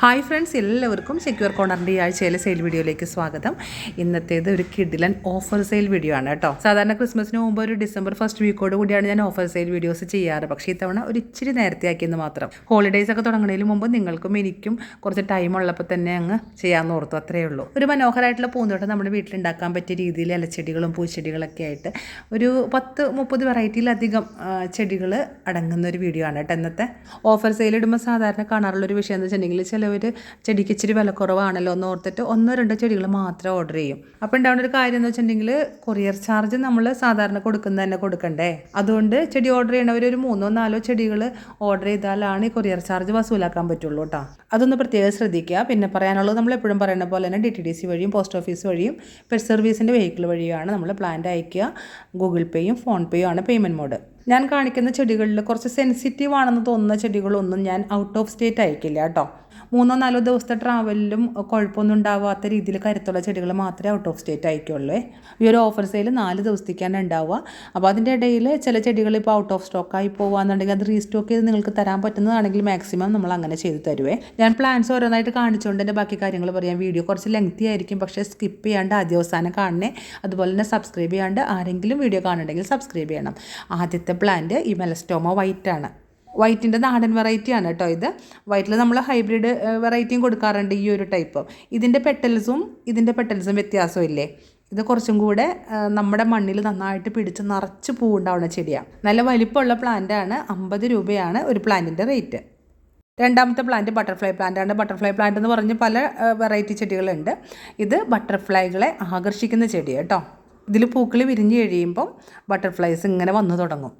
Hi friends എല്ലാവർക്കും secure കോർണറിന്റെ ഈ ആഴ്ചയിലെ സെയിൽ വീഡിയോയിലേക്ക് സ്വാഗതം. ഇന്നത്തേത് ഒരു കിഡിലൻ ഓഫർ സെയിൽ വീഡിയോ ആണ് കേട്ടോ. സാധാരണ ക്രിസ്മസിന് മുമ്പ് ഒരു ഡിസംബർ ഫസ്റ്റ് വീക്കോട് കൂടിയാണ് ഞാൻ ഓഫർ സെയിൽ വീഡിയോസ് ചെയ്യാറ്. പക്ഷേ ഇത്തവണ ഒരു ഇച്ചിരി നേരത്തെ ആക്കിയെന്ന് മാത്രം. ഹോളിഡേയ്സ് ഒക്കെ തുടങ്ങുന്നതിന് മുമ്പ് നിങ്ങൾക്കും എനിക്കും കുറച്ച് ടൈം ഉള്ളപ്പോൾ തന്നെ അങ്ങ് ചെയ്യാമെന്ന് ഓർത്തു. അത്രയേ ഉള്ളൂ. ഒരു മനോഹരമായിട്ടുള്ള പൂന്തോട്ടം നമ്മുടെ വീട്ടിലുണ്ടാക്കാൻ പറ്റിയ രീതിയിൽ ഇലച്ചെടികളും പൂച്ചെടികളൊക്കെ ആയിട്ട് ഒരു പത്ത് മുപ്പത് വെറൈറ്റിയിലധികം ചെടികൾ അടങ്ങുന്ന ഒരു വീഡിയോ ആണ് കേട്ടോ. ഇന്നത്തെ ഓഫർ സെയിൽ ഇടുമ്പോൾ സാധാരണ കാണാറുള്ള ഒരു വിഷയം എന്ന് വെച്ചിട്ടുണ്ടെങ്കിൽ ചിലവർ ചെടിക്ക് ഇച്ചിരി വില കുറവാണല്ലോ എന്ന് ഓർത്തിട്ട് ഒന്നോ രണ്ടോ ചെടികൾ മാത്രം ഓർഡർ ചെയ്യും. അപ്പോൾ ഉണ്ടാവുന്ന ഒരു കാര്യം എന്ന് വെച്ചിട്ടുണ്ടെങ്കിൽ കൊറിയർ ചാർജ് നമ്മൾ സാധാരണ കൊടുക്കുന്ന തന്നെ കൊടുക്കണ്ടേ? അതുകൊണ്ട് ചെടി ഓർഡർ ചെയ്യണവർ ഒരു മൂന്നോ നാലോ ചെടികൾ ഓർഡർ ചെയ്താലാണ് ഈ കൊറിയർ ചാർജ് വസൂലാക്കാൻ പറ്റുള്ളൂ കേട്ടോ അതൊന്ന് പ്രത്യേകം ശ്രദ്ധിക്കുക. പിന്നെ പറയാനുള്ളത് നമ്മൾ എപ്പോഴും പറയുന്ന പോലെ തന്നെ ഡി ടി ഡി സി വഴിയും പോസ്റ്റ് ഓഫീസ് വഴിയും പെറ്റ് സർവീസിന്റെ വെഹിക്കിൾ വഴിയുമാണ് നമ്മൾ പ്ലാന്റ് അയക്കുക. ഗൂഗിൾ പേയും ഫോൺ പേയും ആണ് പേയ്മെന്റ് മോഡ് ഞാൻ കാണിക്കുന്ന ചെടികളിൽ കുറച്ച് സെൻസിറ്റീവ് ആണെന്ന് തോന്നുന്ന ചെടികളൊന്നും ഞാൻ ഔട്ട് ഓഫ് സ്റ്റേറ്റ് അയക്കില്ല കേട്ടോ. മൂന്നോ നാലോ ദിവസത്തെ ട്രാവലിലും കുഴപ്പമൊന്നും ഉണ്ടാവാത്ത രീതിയിൽ കരുത്തുള്ള ചെടികൾ മാത്രമേ ഔട്ട് ഓഫ് സ്റ്റേറ്റ് അയക്കുള്ളൂ ഈ ഒരു ഓഫർ സെയിൽ നാല് ദിവസത്തേക്കാണ് ഉണ്ടാവുക. അപ്പോൾ അതിന്റെ ഇടയിൽ ചില ചെടികൾ ഇപ്പോൾ ഔട്ട് ഓഫ് സ്റ്റോക്കായി പോകുകയെന്നുണ്ടെങ്കിൽ അത് റീസ്റ്റോക്ക് ചെയ്ത് നിങ്ങൾക്ക് തരാൻ പറ്റുന്നതാണെങ്കിൽ മാക്സിമം നമ്മൾ അങ്ങനെ ചെയ്ത് തരുവേ. ഞാൻ പ്ലാൻസ് ഓരോന്നായിട്ട് കാണിച്ചുകൊണ്ട് എന്റെ ബാക്കി കാര്യങ്ങൾ പറയാം. വീഡിയോ കുറച്ച് ലെങ്തി ആയിരിക്കും. പക്ഷേ സ്കിപ്പ് ചെയ്യാണ്ട് ആദ്യ അവസാനം കാണണേ. അതുപോലെ തന്നെ സബ്സ്ക്രൈബ് ചെയ്യാണ്ട് ആരെങ്കിലും വീഡിയോ കാണുന്നുണ്ടെങ്കിൽ സബ്സ്ക്രൈബ് ചെയ്യണം. ആദ്യത്തെ പ്ലാന്റ് ഈ മെലസ്റ്റോമ വൈറ്റ് ആണ്. വൈറ്റിന്റെ നാടൻ വെറൈറ്റിയാണ് കേട്ടോ ഇത്. വൈറ്റിൽ നമ്മൾ ഹൈബ്രിഡ് വെറൈറ്റിയും കൊടുക്കാറുണ്ട് ഈ ഒരു ടൈപ്പ് ഇതിന്റെ പെട്ടൽസും ഇതിന്റെ പെട്ടൽസും വ്യത്യാസമില്ലേ? ഇത് കുറച്ചും കൂടെ നമ്മുടെ മണ്ണിൽ നന്നായിട്ട് പിടിച്ച് നിറച്ച് പൂവുണ്ടാവുന്ന ചെടിയാണ് നല്ല വലിപ്പമുള്ള പ്ലാന്റാണ് അമ്പത് രൂപയാണ് ഒരു പ്ലാന്റിന്റെ റേറ്റ് രണ്ടാമത്തെ പ്ലാന്റ് ബട്ടർഫ്ലൈ പ്ലാന്റ് ആണ്. ബട്ടർഫ്ലൈ പ്ലാന്റ് എന്ന് പറഞ്ഞ് പല വെറൈറ്റി ചെടികളുണ്ട്. ഇത് ബട്ടർഫ്ലൈകളെ ആകർഷിക്കുന്ന ചെടിയാണ് കേട്ടോ ഇതിൽ പൂക്കൾ വിരിഞ്ഞ് കഴിയുമ്പം ബട്ടർഫ്ലൈസ് ഇങ്ങനെ വന്നു തുടങ്ങും.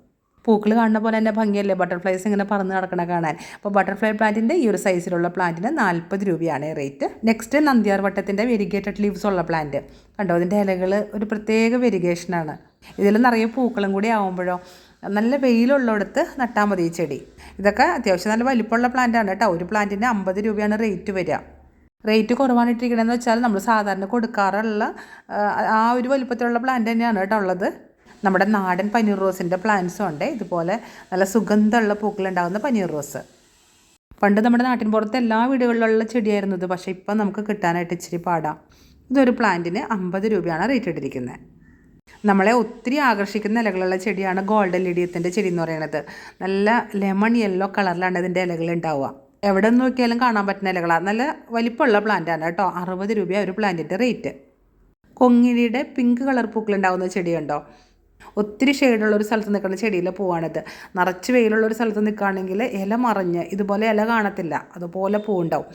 പൂക്കൾ കാണുന്ന പോലെ തന്നെ ഭംഗിയല്ലേ? ബട്ടർഫ്ലൈസ് ഇങ്ങനെ പറന്ന് നടക്കണ കാണാൻ. അപ്പോൾ ബട്ടർഫ്ലൈ പ്ലാന്റിന്റെ ഈ ഒരു സൈസിലുള്ള പ്ലാന്റിന് നാൽപ്പത് രൂപയാണ് റേറ്റ് നെക്സ്റ്റ് നന്ദിയാർ വട്ടത്തിന്റെ വെരിഗേറ്റഡ് ലീവ്സ് ഉള്ള പ്ലാന്റ് കണ്ടോ? അതിന്റെ ഇലകൾ ഒരു പ്രത്യേക വെരിഗേഷനാണ് ഇതിൽ നിറയെ പൂക്കളും കൂടി ആകുമ്പോഴോ നല്ല വെയിലുള്ളിടത്ത് നട്ടാൽ മതി ഈ ചെടി. ഇതൊക്കെ അത്യാവശ്യം നല്ല വലിപ്പമുള്ള പ്ലാന്റാണ് കേട്ടോ. ഒരു പ്ലാന്റിന് അമ്പത് രൂപയാണ് റേറ്റ് വരിക റേറ്റ് കുറവാണ് ഇട്ടിരിക്കണമെന്ന് വെച്ചാൽ നമ്മൾ സാധാരണ കൊടുക്കാറുള്ള ആ ഒരു വലിപ്പത്തിലുള്ള പ്ലാന്റ് തന്നെയാണ് കേട്ടോ ഉള്ളത്. നമ്മുടെ നാടൻ പനീർ റോസിന്റെ പ്ലാന്റ്സും ഉണ്ട്. ഇതുപോലെ നല്ല സുഗന്ധമുള്ള പൂക്കളുണ്ടാകുന്ന പനീർ റോസ്. പണ്ട് നമ്മുടെ നാട്ടിൻ പുറത്ത് എല്ലാ വീടുകളിലുള്ള ചെടിയായിരുന്നു ഇത്. പക്ഷേ ഇപ്പം നമുക്ക് കിട്ടാനായിട്ട് ഇച്ചിരി പാടാം. ഇതൊരു പ്ലാന്റിന് അമ്പത് രൂപയാണ് റേറ്റ് ഇട്ടിരിക്കുന്നത്. നമ്മളെ ഒത്തിരി ആകർഷിക്കുന്ന ഇലകളുള്ള ചെടിയാണ് ഗോൾഡൻ ലിഡിയത്തിന്റെ ചെടി എന്ന് പറയുന്നത്. നല്ല ലെമൺ യെല്ലോ കളറിലാണ് ഇതിന്റെ ഇലകൾ ഉണ്ടാവുക. എവിടെ നിന്ന് നോക്കിയാലും കാണാൻ പറ്റുന്ന ഇലകളാണ് നല്ല വലിപ്പമുള്ള പ്ലാന്റാണ് കേട്ടോ. അറുപത് രൂപ ഒരു പ്ലാന്റിന്റെ റേറ്റ് കൊങ്ങിരിയുടെ പിങ്ക് കളർ പൂക്കളുണ്ടാകുന്ന ചെടിയുണ്ടോ? ഒത്തിരി ഷെയ്ഡുള്ള ഒരു സ്ഥലത്ത് നിൽക്കുന്ന ചെടിയിലെ പൂവാണിത് നിറച്ച് വെയിലുള്ള ഒരു സ്ഥലത്ത് നിൽക്കുകയാണെങ്കിൽ ഇല മറിഞ്ഞ് ഇതുപോലെ ഇല കാണത്തില്ല. അതുപോലെ പൂവുണ്ടാവും.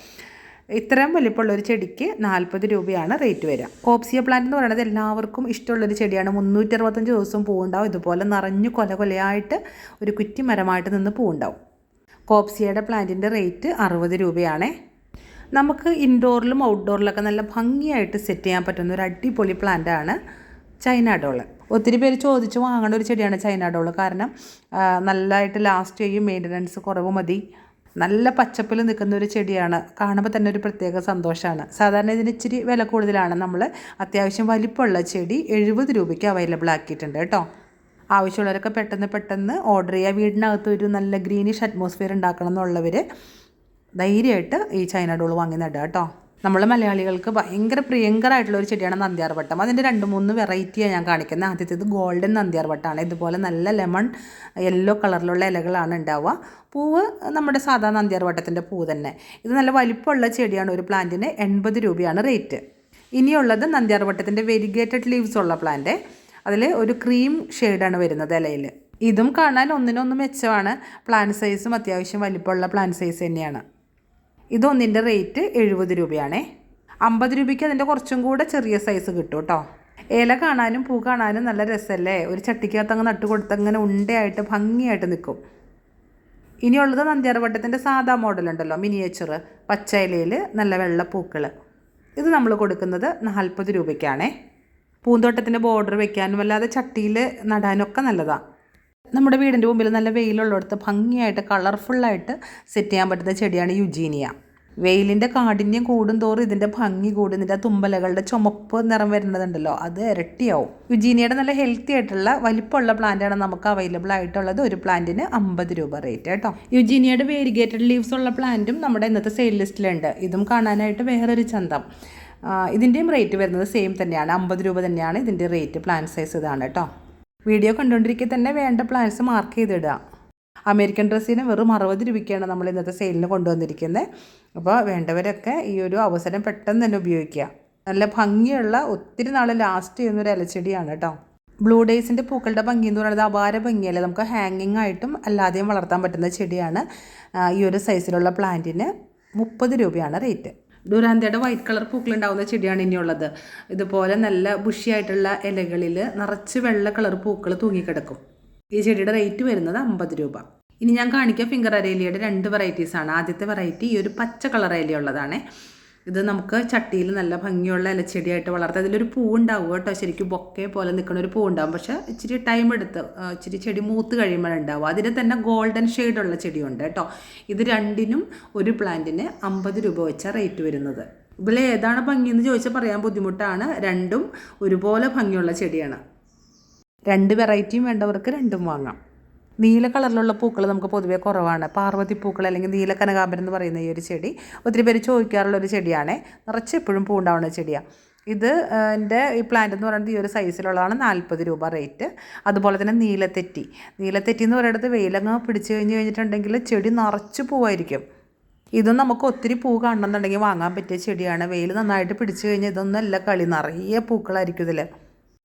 ഇത്രയും വലിപ്പമുള്ള ഒരു ചെടിക്ക് നാൽപ്പത് രൂപയാണ് റേറ്റ് വരിക. കോപ്സിയ പ്ലാന്റ് എന്ന് പറയുന്നത് എല്ലാവർക്കും ഇഷ്ടമുള്ളൊരു ചെടിയാണ്. മുന്നൂറ്റി അറുപത്തഞ്ച് ദിവസം പൂവുണ്ടാവും. ഇതുപോലെ നിറഞ്ഞു കൊല കൊലയായിട്ട് ഒരു കുറ്റി മരമായിട്ട് നിന്ന് പൂവുണ്ടാവും. കോപ്സിയയുടെ പ്ലാന്റിന്റെ റേറ്റ് അറുപത് രൂപയാണേ. നമുക്ക് ഇൻഡോറിലും ഔട്ട്ഡോറിലൊക്കെ നല്ല ഭംഗിയായിട്ട് സെറ്റ് ചെയ്യാൻ പറ്റുന്ന ഒരു അടിപൊളി പ്ലാന്റാണ് ചൈന ഡോൾ ഒത്തിരി പേര് ചോദിച്ച് വാങ്ങേണ്ട ഒരു ചെടിയാണ് ചൈന ഡോൾ കാരണം നല്ലതായിട്ട് ലാസ്റ്റ് ചെയ്യും മെയിന്റനൻസ് കുറവ് മതി. നല്ല പച്ചപ്പിൽ നിൽക്കുന്ന ഒരു ചെടിയാണ്. കാണുമ്പോൾ തന്നെ ഒരു പ്രത്യേക സന്തോഷമാണ് സാധാരണ ഇതിന് ഇച്ചിരി വില കൂടുതലാണ്. നമ്മൾ അത്യാവശ്യം വലിപ്പമുള്ള ചെടി എഴുപത് രൂപയ്ക്ക് അവൈലബിൾ ആക്കിയിട്ടുണ്ട് കേട്ടോ. ആവശ്യമുള്ളവരൊക്കെ പെട്ടെന്ന് പെട്ടെന്ന് ഓർഡർ ചെയ്യുക വീടിനകത്ത് ഒരു നല്ല ഗ്രീനിഷ് അറ്റ്മോസ്ഫിയർ ഉണ്ടാക്കണം എന്നുള്ളവർ ധൈര്യമായിട്ട് ഈ ചൈന ഡോൾ വാങ്ങി നടുക കേട്ടോ. നമ്മൾ മലയാളികൾക്ക് ഭയങ്കര പ്രിയങ്കരമായിട്ടുള്ള ഒരു ചെടിയാണ് നന്ദിയാർ വട്ടം. അതിന്റെ രണ്ട് മൂന്ന് വെറൈറ്റിയാണ് ഞാൻ കാണിക്കുന്നത്. ആദ്യത്തേത് ഗോൾഡൻ നന്ദിയാർ വട്ടമാണ് ഇതുപോലെ നല്ല ലെമൺ യെല്ലോ കളറിലുള്ള ഇലകളാണ് ഉണ്ടാവുക. പൂവ് നമ്മുടെ സാധാ നന്ദിയാർ വട്ടത്തിന്റെ പൂ തന്നെ. ഇത് നല്ല വലിപ്പമുള്ള ചെടിയാണ്. ഒരു പ്ലാന്റിന് എൺപത് രൂപയാണ് റേറ്റ് ഇനിയുള്ളത് നന്ദിയാർ വട്ടത്തിന്റെ വെരിഗേറ്റഡ് ലീവ്സ് ഉള്ള പ്ലാന്റ് അതിൽ ഒരു ക്രീം ഷെയ്ഡാണ് വരുന്നത് ഇലയിൽ ഇതും കാണാൻ ഒന്നിനൊന്ന് മെച്ചമാണ്. പ്ലാന്റ് സൈസും അത്യാവശ്യം വലിപ്പമുള്ള പ്ലാന്റ് സൈസ് തന്നെയാണ്. ഇതൊന്നിന്റെ റേറ്റ് എഴുപത് രൂപയാണേ. അമ്പത് രൂപയ്ക്ക് അതിന്റെ കുറച്ചും കൂടെ ചെറിയ സൈസ് കിട്ടും കേട്ടോ ഇല കാണാനും പൂ കാണാനും നല്ല രസമല്ലേ ഒരു ചട്ടിക്കകത്ത് അങ്ങ് നട്ട് കൊടുത്ത് അങ്ങനെ ഉണ്ടയായിട്ട് ഭംഗിയായിട്ട് നിൽക്കും. ഇനിയുള്ളത് നന്ദിയാർവട്ടത്തിന്റെ സാധാ മോഡലുണ്ടല്ലോ മിനിയേച്ചർ പച്ച ഇലയിൽ നല്ല വെള്ള പൂക്കൾ ഇത് നമ്മൾ കൊടുക്കുന്നത് നാൽപ്പത് രൂപയ്ക്കാണേ. പൂന്തോട്ടത്തിന്റെ ബോർഡർ വെക്കാനും അല്ലാതെ ചട്ടിയിൽ നടാനൊക്കെ നല്ലതാണ് നമ്മുടെ വീടിന്റെ മുമ്പിൽ നല്ല വെയിലുള്ളിടത്ത് ഭംഗിയായിട്ട് കളർഫുള്ളായിട്ട് സെറ്റ് ചെയ്യാൻ പറ്റുന്ന ചെടിയാണ് യുജീനിയ. വെയിലിന്റെ കാഠിന്യം കൂടും തോറും ഇതിന്റെ ഭംഗി കൂടും. ഇതിന്റെ തുമ്പലകളുടെ ചുമപ്പ് നിറം വരുന്നതുണ്ടല്ലോ അത് ഇരട്ടിയാവും. യുജീനിയുടെ നല്ല ഹെൽത്തി ആയിട്ടുള്ള വലിപ്പമുള്ള പ്ലാന്റാണ് നമുക്ക് അവൈലബിൾ ആയിട്ടുള്ളത്. ഒരു പ്ലാന്റിന് അമ്പത് രൂപ റേറ്റ് കേട്ടോ. യുജീനിയുടെ വേരിഗേറ്റഡ് ലീവ്സ് ഉള്ള പ്ലാന്റും നമ്മുടെ ഇന്നത്തെ സെയിൽ ലിസ്റ്റിലുണ്ട് ഇതും കാണാനായിട്ട് വേറൊരു ചന്തം. ഇതിന്റെയും റേറ്റ് വരുന്നത് സെയിം തന്നെയാണ്. അമ്പത് രൂപ തന്നെയാണ് ഇതിന്റെ റേറ്റ് പ്ലാന്റ് സൈസ് ഇതാണ് കേട്ടോ. വീഡിയോ കണ്ടുകൊണ്ടിരിക്കെ തന്നെ വേണ്ട പ്ലാൻസ് മാർക്ക് ചെയ്തിടുക അമേരിക്കൻ ഡ്രസ്സിന് വെറും അറുപത് രൂപയ്ക്കാണ് നമ്മൾ ഇന്നത്തെ സെയിലിന് കൊണ്ടുവന്നിരിക്കുന്നത് അപ്പോൾ വേണ്ടവരൊക്കെ ഈ ഒരു അവസരം പെട്ടെന്ന് തന്നെ ഉപയോഗിക്കുക നല്ല ഭംഗിയുള്ള ഒത്തിരി നാൾ ലാസ്റ്റ് ചെയ്യുന്ന ഒരു ഇലച്ചെടിയാണ് കേട്ടോ ബ്ലൂ ഡേയ്സിന്റെ പൂക്കളുടെ ഭംഗി എന്ന് പറയുന്നത് അപാര ഭംഗിയല്ലേ? നമുക്ക് ഹാങ്ങിങ് ആയിട്ടും അല്ലാതെയും വളർത്താൻ പറ്റുന്ന ചെടിയാണ് ഈ ഒരു സൈസിലുള്ള പ്ലാന്റിന് മുപ്പത് രൂപയാണ് റേറ്റ് ഡുരാന്തയുടെ വൈറ്റ് കളർ പൂക്കളുണ്ടാവുന്ന ചെടിയാണ് ഇനിയുള്ളത് ഇതുപോലെ നല്ല ബുഷിയായിട്ടുള്ള ഇലകളിൽ നിറച്ച് വെള്ള കളർ പൂക്കൾ തൂങ്ങിക്കിടക്കും. ഈ ചെടിയുടെ റേറ്റ് വരുന്നത് അമ്പത് രൂപ. ഇനി ഞാൻ കാണിക്കുക ഫിംഗർ അരേലിയുടെ രണ്ട് വെറൈറ്റീസ് ആണ്. ആദ്യത്തെ വെറൈറ്റി ഈ ഒരു പച്ച കളർ അരയിലുള്ളതാണ് ഇത് നമുക്ക് ചട്ടിയിൽ നല്ല ഭംഗിയുള്ള ഇലച്ചെടിയായിട്ട് വളർത്താം. അതിലൊരു പൂ ഉണ്ടാവും കേട്ടോ. ശരിക്കും ബൊക്കെ പോലെ നിൽക്കുന്ന ഒരു പൂ ഉണ്ടാവും പക്ഷേ ഇച്ചിരി ടൈം എടുത്ത് ഇച്ചിരി ചെടി മൂത്ത് കഴിയുമ്പോഴുണ്ടാവും അതിന് തന്നെ ഗോൾഡൻ ഷെയ്ഡുള്ള ചെടിയുണ്ട് കേട്ടോ. ഇത് രണ്ടിനും ഒരു പ്ലാന്റിന് അമ്പത് രൂപ വെച്ച റേറ്റ് വരുന്നത്. ഇതിൽ ഏതാണ് ഭംഗിയെന്ന് ചോദിച്ചാൽ പറയാൻ ബുദ്ധിമുട്ടാണ്. രണ്ടും ഒരുപോലെ ഭംഗിയുള്ള ചെടിയാണ്. രണ്ട് വെറൈറ്റിയും വേണ്ടവർക്ക് രണ്ടും വാങ്ങാം. നീല കളറിലുള്ള പൂക്കൾ നമുക്ക് പൊതുവേ കുറവാണ്. പാർവതി പൂക്കൾ അല്ലെങ്കിൽ നീല കനകാമ്പരം എന്ന് പറയുന്ന ഈ ഒരു ചെടി ഒത്തിരി പേര് ചോദിക്കാറുള്ള ഒരു ചെടിയാണ്. നിറച്ച് എപ്പോഴും പൂണ്ടാവുന്ന ചെടിയാണ് ഇത് എന്റെ ഈ പ്ലാന്റ് എന്ന് പറയുന്നത് ഈ ഒരു സൈസിലുള്ളതാണ് നാൽപ്പത് രൂപ റേറ്റ് അതുപോലെ തന്നെ നീലത്തെറ്റി. നീലത്തെറ്റി എന്ന് പറയുന്നത് വെയിലങ്ങ് പിടിച്ചു കഴിഞ്ഞ് കഴിഞ്ഞിട്ടുണ്ടെങ്കിൽ ചെടി നിറച്ച് പൂവായിരിക്കും. ഇതും നമുക്ക് ഒത്തിരി പൂ കാണണമെന്നുണ്ടെങ്കിൽ വാങ്ങാൻ പറ്റിയ ചെടിയാണ്. വെയിൽ നന്നായിട്ട് പിടിച്ചു കഴിഞ്ഞാൽ ഇതൊന്നും അല്ല കളി. നിറയെ പൂക്കളായിരിക്കും ഇതിൽ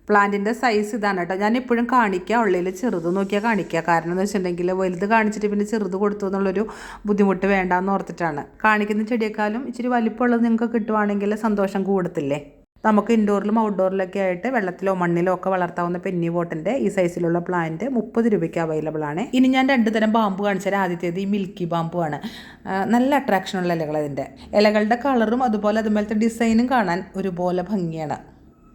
പ്ലാന്റിന്റെ സൈസ് ഇതാണ് കേട്ടോ. ഞാൻ എപ്പോഴും കാണിക്കുക ഉള്ളിൽ ചെറുത് നോക്കിയാൽ കാണിക്കുക കാരണം എന്ന് വെച്ചിട്ടുണ്ടെങ്കിൽ വലുത് കാണിച്ചിട്ട് പിന്നെ ചെറുത് കൊടുത്തു എന്നുള്ളൊരു ബുദ്ധിമുട്ട് വേണ്ടാന്ന് ഓർത്തിട്ടാണ്. കാണിക്കുന്ന ചെടിയേക്കാളും ഇച്ചിരി വലിപ്പമുള്ളത് നിങ്ങൾക്ക് കിട്ടുവാണെങ്കിൽ സന്തോഷം കൂടത്തില്ലേ? നമുക്ക് ഇൻഡോറിലും ഔട്ട്ഡോറിലൊക്കെ ആയിട്ട് വെള്ളത്തിലോ മണ്ണിലോ ഒക്കെ വളർത്താവുന്ന പെന്നി ബോട്ടിന്റെ ഈ സൈസിലുള്ള പ്ലാന്റ് മുപ്പത് രൂപയ്ക്ക് അവൈലബിൾ ആണ്. ഇനി ഞാൻ രണ്ട് തരം ബാമ്പു കാണിച്ചാൽ ആദ്യത്തേത് ഈ മിൽക്കി ബാമ്പു ആണ്. നല്ല അട്രാക്ഷനുള്ള ഇലകൾ അതിന്റെ ഇലകളുടെ കളറും അതുപോലെ അതുപോലത്തെ ഡിസൈനും കാണാൻ ഒരുപോലെ ഭംഗിയാണ്.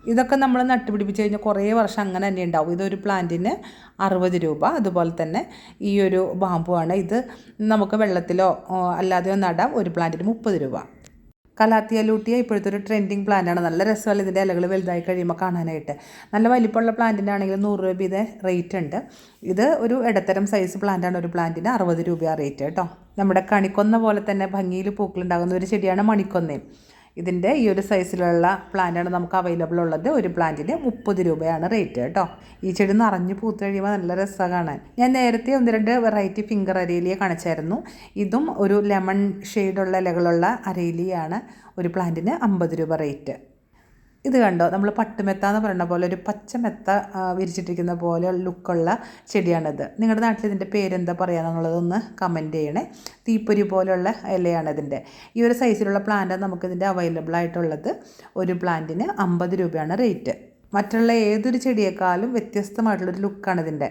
ഇതൊക്കെ നമ്മൾ നട്ടുപിടിപ്പിച്ച് കഴിഞ്ഞാൽ കുറേ വർഷം അങ്ങനെ തന്നെ ഉണ്ടാവും. ഇതൊരു പ്ലാന്റിന് അറുപത് രൂപ. അതുപോലെ തന്നെ ഈ ഒരു ബാമ്പുവാണ് ഇത് നമുക്ക് വെള്ളത്തിലോ അല്ലാതെയോ നടാം. ഒരു പ്ലാന്റിന് മുപ്പത് രൂപ. കലാത്തിയ ലൂട്ടിയ ഇപ്പോഴത്തെ ഒരു ട്രെൻഡിങ് പ്ലാന്റാണ് നല്ല രസമല്ല ഇതിന്റെ ഇലകൾ വലുതായി കഴിയുമ്പോൾ കാണാനായിട്ട്. നല്ല വലിപ്പമുള്ള പ്ലാന്റിന്റെ ആണെങ്കിൽ നൂറ് രൂപ ഇത് റേറ്റ് ഉണ്ട്. ഇത് ഒരു ഇടത്തരം സൈസ് പ്ലാന്റാണ് ഒരു പ്ലാന്റിന് അറുപത് രൂപ റേറ്റ് കേട്ടോ നമ്മുടെ കണിക്കൊന്ന പോലെ തന്നെ ഭംഗിയിൽ പൂക്കളുണ്ടാകുന്ന ഒരു ചെടിയാണ് മണിക്കൊന്നയും. ഇതിന്റെ ഈ ഒരു സൈസിലുള്ള പ്ലാന്റാണ് നമുക്ക് അവൈലബിൾ ഉള്ളത്. ഒരു പ്ലാന്റിന് മുപ്പത് രൂപയാണ് റേറ്റ് കേട്ടോ. ഈ ചെടി നിറഞ്ഞു പൂത്ത് കഴിയുമ്പോൾ നല്ല രസമാണ്. കാണാൻ ഞാൻ നേരത്തെ ഒന്ന് രണ്ട് വെറൈറ്റി ഫിംഗർ അരേലിയെ കാണിച്ചായിരുന്നു. ഇതും ഒരു ലെമൺ ഷെയ്ഡുള്ള ഇലകളുള്ള അരേലിയാണ് ഒരു പ്ലാന്റിന് അമ്പത് രൂപ റേറ്റ് ഇത് കണ്ടോ? നമ്മൾ പട്ടുമെത്ത എന്ന് പറയുന്ന പോലെ ഒരു പച്ചമെത്ത വിരിച്ചിട്ടിരിക്കുന്ന പോലെ ലുക്കുള്ള ചെടിയാണിത്. നിങ്ങളുടെ നാട്ടിൽ ഇതിന്റെ പേരെന്താ പറയാന്നുള്ളതൊന്ന് കമന്റ് ചെയ്യണേ. തീപ്പൊരി പോലുള്ള ഇലയാണ് ഇതിന്റെ ഈ ഒരു സൈസിലുള്ള പ്ലാന്റാണ് നമുക്കിതിന്റെ അവൈലബിൾ ആയിട്ടുള്ളത് ഒരു പ്ലാന്റിന് അമ്പത് രൂപയാണ് റേറ്റ് മറ്റുള്ള ഏതൊരു ചെടിയേക്കാളും വ്യത്യസ്തമായിട്ടുള്ളൊരു ലുക്കാണ് ഇതിന്റെ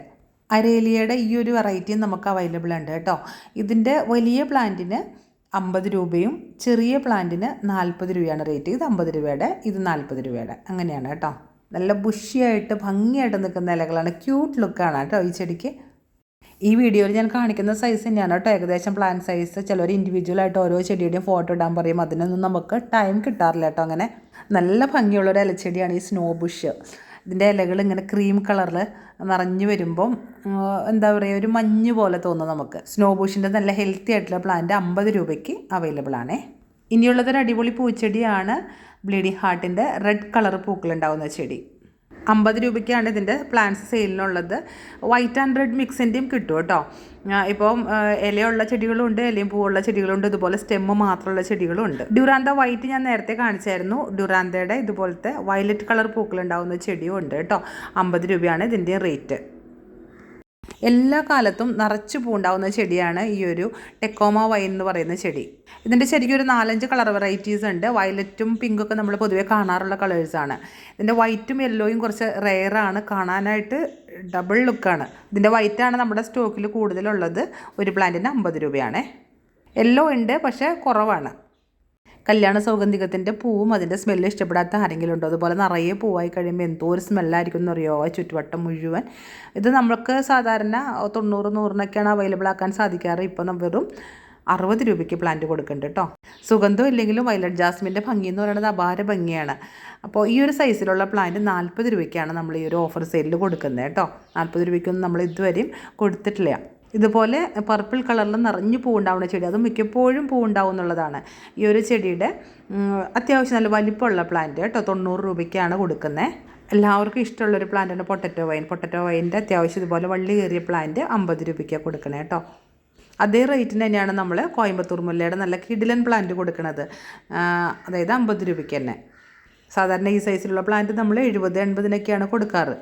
അരേലിയയുടെ ഈ ഒരു വെറൈറ്റിയും നമുക്ക് അവൈലബിൾ ഉണ്ട് കേട്ടോ. ഇതിന്റെ വലിയ പ്ലാന്റിന് അമ്പത് രൂപയും ചെറിയ പ്ലാന്റിന് നാൽപ്പത് രൂപയാണ് റേറ്റ് ഇത് അമ്പത് രൂപയുടെ ഇത് നാൽപ്പത് രൂപയുടെ. അങ്ങനെയാണ് കേട്ടോ. നല്ല ബുഷിയായിട്ട് ഭംഗിയായിട്ട് നിൽക്കുന്ന ഇലകളാണ്. ക്യൂട്ട് ലുക്കാണ് കേട്ടോ ഈ ചെടിക്ക്. ഈ വീഡിയോയിൽ ഞാൻ കാണിക്കുന്ന സൈസ് തന്നെയാണ് കേട്ടോ. ഏകദേശം പ്ലാൻ സൈസ് ചിലർ ഇൻഡിവിജ്വലായിട്ട് ഓരോ ചെടിയുടെയും ഫോട്ടോ ഇടാൻ പറയും. അതിനൊന്നും നമുക്ക് ടൈം കിട്ടാറില്ല കേട്ടോ അങ്ങനെ. നല്ല ഭംഗിയുള്ള ഒരു ഇലച്ചെടിയാണ് ഈ സ്നോ ബുഷ് ഇതിന്റെ ഇലകൾ ഇങ്ങനെ ക്രീം കളറിൽ നിറഞ്ഞു വരുമ്പം എന്താ പറയുക ഒരു മഞ്ഞ് പോലെ തോന്നും നമുക്ക്. സ്നോ ബുഷിന്റെ നല്ല ഹെൽത്തി ആയിട്ടുള്ള പ്ലാന്റ് അമ്പത് രൂപയ്ക്ക് അവൈലബിൾ ആണേ. ഇനിയുള്ളതൊരു അടിപൊളി പൂച്ചെടിയാണ്. ബ്ലീഡിങ് ഹാർട്ടിന്റെ റെഡ് കളർ പൂക്കളുണ്ടാവുന്ന ചെടി. അമ്പത് രൂപയ്ക്കാണ് ഇതിന്റെ പ്ലാന്റ്സ് സെയിലിനുള്ളത് വൈറ്റ് ആൻഡ് റെഡ് മിക്സിന്റെയും കിട്ടും കേട്ടോ. ഇപ്പം ഇലയുള്ള ചെടികളുണ്ട് ഇലയും പൂവുള്ള ചെടികളുണ്ട് ഇതുപോലെ സ്റ്റെമ്മ് മാത്രമുള്ള ചെടികളും ഉണ്ട് ഡ്യൂറാന്ത വൈറ്റ് ഞാൻ നേരത്തെ കാണിച്ചായിരുന്നു. ഡ്യൂറാന്തയുടെ ഇതുപോലത്തെ വയലറ്റ് കളർ പൂക്കളുണ്ടാവുന്ന ചെടിയും ഉണ്ട് കേട്ടോ. അമ്പത് രൂപയാണ് ഇതിന്റെ റേറ്റ് എല്ലാ കാലത്തും നിറച്ച് പൂണ്ടാവുന്ന ചെടിയാണ് ഈ ഒരു ടെക്കോമ വൈൻ എന്ന് പറയുന്ന ചെടി. ഇതിന്റെ ശരിക്കും ഒരു നാലഞ്ച് കളർ വെറൈറ്റീസ് ഉണ്ട്. വയലറ്റും പിങ്കൊക്കെ നമ്മൾ പൊതുവേ കാണാറുള്ള കളേഴ്സാണ് ഇതിന്റെ വൈറ്റും യെല്ലോയും കുറച്ച് റെയറാണ് കാണാനായിട്ട് ഡബിൾ ലുക്കാണ് ഇതിന്റെ വൈറ്റാണ് നമ്മുടെ സ്റ്റോക്കിൽ കൂടുതലുള്ളത്. ഒരു പ്ലാന്റിന് അമ്പത് രൂപയാണേ. യെല്ലോ ഉണ്ട് പക്ഷേ കുറവാണ്. കല്യാണ സൗഗന്ധികത്തിന്റെ പൂവും അതിന്റെ സ്മെല്ല് ഇഷ്ടപ്പെടാത്ത ആരെങ്കിലും ഉണ്ടോ? അതുപോലെ നിറയെ പൂവായി കഴിയുമ്പോൾ എന്തോ ഒരു സ്മെല്ലായിരിക്കും എന്നറിയോ ചുറ്റുവട്ടം മുഴുവൻ. ഇത് നമ്മൾക്ക് സാധാരണ തൊണ്ണൂറ് നൂറിനൊക്കെയാണ് അവൈലബിൾ ആക്കാൻ സാധിക്കാറ്. ഇപ്പോൾ വെറും അറുപത് രൂപയ്ക്ക് പ്ലാന്റ് കൊടുക്കുന്നുണ്ട് കേട്ടോ സുഗന്ധം ഇല്ലെങ്കിലും വയലറ്റ് ജാസ്മിന്റെ ഭംഗി എന്ന് പറയുന്നത് അപാര ഭംഗിയാണ്. അപ്പോൾ ഈ ഒരു സൈസിലുള്ള പ്ലാന്റ് നാൽപ്പത് രൂപയ്ക്കാണ് നമ്മൾ ഈ ഒരു ഓഫർ സെയിലിൽ കൊടുക്കുന്നത് കേട്ടോ നാൽപ്പത് രൂപയ്ക്കൊന്നും നമ്മൾ ഇതുവരെയും കൊടുത്തിട്ടില്ല. ഇതുപോലെ പർപ്പിൾ കളറിൽ നിറഞ്ഞു പൂവുണ്ടാവുന്ന ചെടി. അത് മിക്കപ്പോഴും പൂവുണ്ടാവും എന്നുള്ളതാണ്. ഈ ഒരു ചെടിയുടെ അത്യാവശ്യം നല്ല വലിപ്പമുള്ള പ്ലാന്റ് കേട്ടോ. തൊണ്ണൂറ് രൂപയ്ക്കാണ് കൊടുക്കുന്നത് എല്ലാവർക്കും ഇഷ്ടമുള്ളൊരു പ്ലാന്റാണ് പൊട്ടറ്റോ വൈൻ പൊട്ടറ്റോ വൈന്റെ അത്യാവശ്യം ഇതുപോലെ വള്ളി കയറിയ പ്ലാന്റ് അമ്പത് രൂപയ്ക്കാണ് കൊടുക്കണേ കേട്ടോ. അതേ റേറ്റിന് തന്നെയാണ് നമ്മൾ കോയമ്പത്തൂർ മുല്ലയുടെ നല്ല കിഡിലൻ പ്ലാന്റ് കൊടുക്കുന്നത് അതായത് അമ്പത് രൂപയ്ക്ക് തന്നെ. സാധാരണ ഈ സൈസിലുള്ള പ്ലാന്റ് നമ്മൾ എഴുപത് എൺപതിനൊക്കെയാണ് കൊടുക്കാറ്.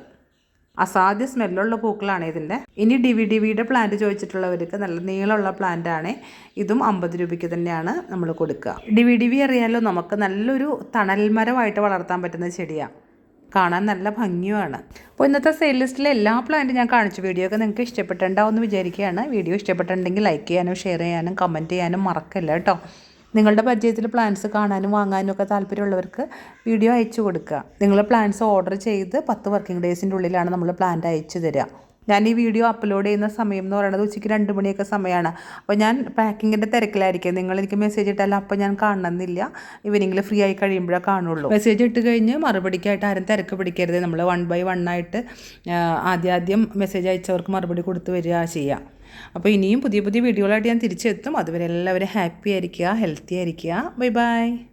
അസാധ്യ സ്മെല്ലുള്ള പൂക്കളാണ് ഇതിന്റെ. ഇനി ഡി വി ഡി വിയുടെ പ്ലാന്റ് ചോദിച്ചിട്ടുള്ളവർക്ക് നല്ല നീളമുള്ള പ്ലാന്റ് ആണ്. ഇതും അമ്പത് രൂപയ്ക്ക് തന്നെയാണ് നമ്മൾ കൊടുക്കുക. ഡി വി ഡി വി അറിയാലോ നമുക്ക് നല്ലൊരു തണൽമരമായിട്ട് വളർത്താൻ പറ്റുന്ന ചെടിയാണ് കാണാൻ നല്ല ഭംഗിയുമാണ്. അപ്പോൾ ഇന്നത്തെ സെയിൽ ലിസ്റ്റിലെ എല്ലാ പ്ലാന്റും ഞാൻ കാണിച്ചു. വീഡിയോ ഒക്കെ നിങ്ങൾക്ക് ഇഷ്ടപ്പെട്ടുണ്ടാവും എന്ന് വിചാരിക്കുകയാണ്. വീഡിയോ ഇഷ്ടപ്പെട്ടിട്ടുണ്ടെങ്കിൽ ലൈക്ക് ചെയ്യാനും ഷെയർ ചെയ്യാനും കമന്റ് ചെയ്യാനും മറക്കല്ല കേട്ടോ. നിങ്ങളുടെ പരിചയത്തിൽ പ്ലാൻസ് കാണാനും വാങ്ങാനും ഒക്കെ താല്പര്യമുള്ളവർക്ക് വീഡിയോ അയച്ചു കൊടുക്കുക. നിങ്ങൾ പ്ലാൻസ് ഓർഡർ ചെയ്ത് പത്ത് വർക്കിംഗ് ഡേയ്സിന്റെ ഉള്ളിലാണ് നമ്മൾ പ്ലാന്റ് അയച്ചു തരിക. ഞാൻ ഈ വീഡിയോ അപ്ലോഡ് ചെയ്യുന്ന സമയം എന്ന് പറയുന്നത് ഉച്ചയ്ക്ക് രണ്ട് മണിയൊക്കെ സമയമാണ്. അപ്പോൾ ഞാൻ പാക്കിങ്ങിന്റെ തിരക്കിലായിരിക്കും. നിങ്ങൾ എനിക്ക് മെസ്സേജ് ഇട്ടാൽ അപ്പോൾ ഞാൻ കാണണമെന്നില്ല. ഈവനിങ്ങിൽ ഫ്രീ ആയി കഴിയുമ്പോഴേ കാണുള്ളൂ. മെസ്സേജ് ഇട്ട് കഴിഞ്ഞ് മറുപടിക്കായിട്ട് ആരും തിരക്ക് പിടിക്കരുത്. നമ്മൾ വൺ ബൈ വൺ ആയിട്ട് ആദ്യം ആദ്യം മെസ്സേജ് അയച്ചവർക്ക് മറുപടി കൊടുത്ത് വരിക ചെയ്യുക. അപ്പോൾ ഇനിയും പുതിയ പുതിയ വീഡിയോകളായിട്ട് ഞാൻ തിരിച്ചെത്തും. അതുവരെ എല്ലാവരും ഹാപ്പി ആയിരിക്കുക ഹെൽത്തി ആയിരിക്കുക. Bye bye.